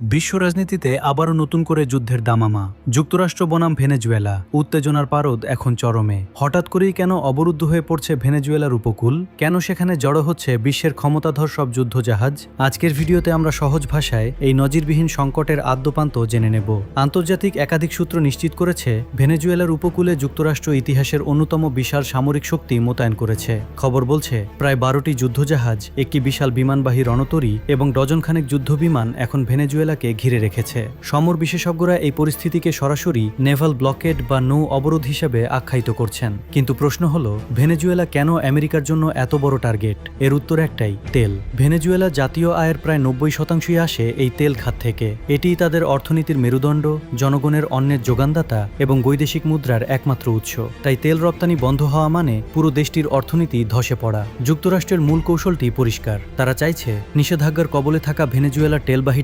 বিশ্ব রাজনীতিতে আবারও নতুন করে যুদ্ধের দামামা। যুক্তরাষ্ট্র বনাম ভেনেজুয়েলা। উত্তেজনার পারদ এখন চরমে। হঠাৎ করেই কেন অবরুদ্ধ হয়ে পড়ছে ভেনেজুয়েলার উপকূল? কেন সেখানে জড়ো হচ্ছে বিশ্বের ক্ষমতাধর সব যুদ্ধজাহাজ? আজকের ভিডিওতে আমরা সহজ ভাষায় এই নজিরবিহীন সংকটের আদ্যপান্ত জেনে নেব। আন্তর্জাতিক একাধিক সূত্র নিশ্চিত করেছে, ভেনেজুয়েলার উপকূলে যুক্তরাষ্ট্র ইতিহাসের অন্যতম বিশাল সামরিক শক্তি মোতায়েন করেছে। খবর বলছে, প্রায় বারোটি যুদ্ধজাহাজ, একটি বিশাল বিমানবাহী রণতরী এবং ডজনখানেক যুদ্ধবিমান এখন ভেনেজুয়েলাকে ঘিরে রেখেছে। সমর বিশেষজ্ঞরা এই পরিস্থিতিকে সরাসরি নেভাল ব্লকেড বা নৌ অবরোধ হিসেবে আখ্যায়িত করছেন। কিন্তু প্রশ্ন হল, ভেনেজুয়েলা কেন আমেরিকার জন্য এত বড় টার্গেট? এর উত্তর একটাই, তেল। ভেনেজুয়েলা জাতীয় আয়ের প্রায় নব্বই শতাংশই আসে এই তেল খাত থেকে। এটিই তাদের অর্থনীতির মেরুদণ্ড, জনগণের অন্যের যোগানদাতা এবং বৈদেশিক মুদ্রার একমাত্র উৎস। তাই তেল রপ্তানি বন্ধ হওয়া মানে পুরো দেশটির অর্থনীতি ধসে পড়া। যুক্তরাষ্ট্রের মূল কৌশলটি পরিষ্কার। তারা চাইছে, নিষেধাজ্ঞার কবলে থাকা ভেনেজুয়েলার তেলবাহী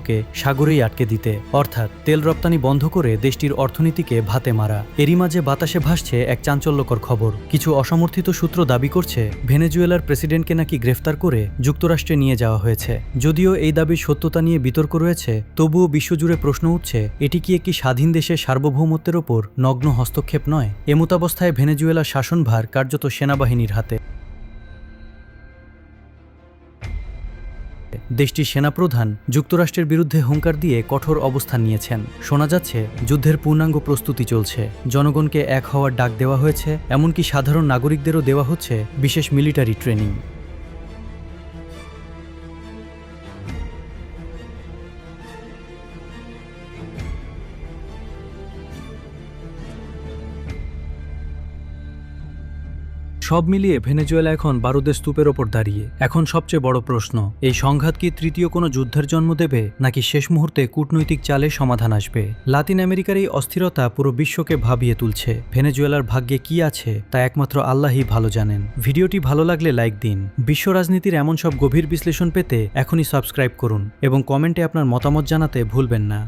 ট্যাঙ্কারগুলোকে সাগরেই আটকে দিতে। অর্থাৎ তেল রপ্তানি বন্ধ করে দেশটির অর্থনীতিকে ভাতে মারা। এরই মাঝে বাতাসে ভাসছে এক চাঞ্চল্যকর খবর। কিছু অসমর্থিত সূত্র দাবি করছে, ভেনেজুয়েলার প্রেসিডেন্টকে নাকি গ্রেফতার করে যুক্তরাষ্ট্রে নিয়ে যাওয়া হয়েছে। যদিও এই দাবির সত্যতা নিয়ে বিতর্ক রয়েছে, তবুও বিশ্বজুড়ে প্রশ্ন উঠছে, এটি কি একটি স্বাধীন দেশের সার্বভৌমত্বের ওপর নগ্ন হস্তক্ষেপ নয়? এমতাবস্থায় ভেনেজুয়েলার শাসনভার কার্যত সেনাবাহিনীর হাতে। দেশটির সেনাপ্রধান যুক্তরাষ্ট্রের বিরুদ্ধে হুঙ্কার দিয়ে কঠোর অবস্থান নিয়েছেন। শোনা যাচ্ছে, যুদ্ধের পূর্ণাঙ্গ প্রস্তুতি চলছে। জনগণকে এক হওয়ার ডাক দেওয়া হয়েছে, এমনকি সাধারণ নাগরিকদেরও দেওয়া হচ্ছে বিশেষ মিলিটারি ট্রেনিং। সব মিলিয়ে ভেনেজুয়েলা এখন বারুদের স্তূপের ওপর দাঁড়িয়ে। এখন সবচেয়ে বড় প্রশ্ন, এই সংঘাত কি তৃতীয় কোনো যুদ্ধের জন্ম দেবে, নাকি শেষ মুহূর্তে কূটনৈতিক চালে সমাধান আসবে? লাতিন আমেরিকার এই অস্থিরতা পুরো বিশ্বকে ভাবিয়ে তুলছে। ভেনেজুয়েলার ভাগ্যে কি আছে, তা একমাত্র আল্লাহই ভালো জানেন। ভিডিওটি ভালো লাগলে লাইক দিন। বিশ্ব রাজনীতির এমন সব গভীর বিশ্লেষণ পেতে এখনই সাবস্ক্রাইব করুন এবং কমেন্টে আপনার মতামত জানাতে ভুলবেন না।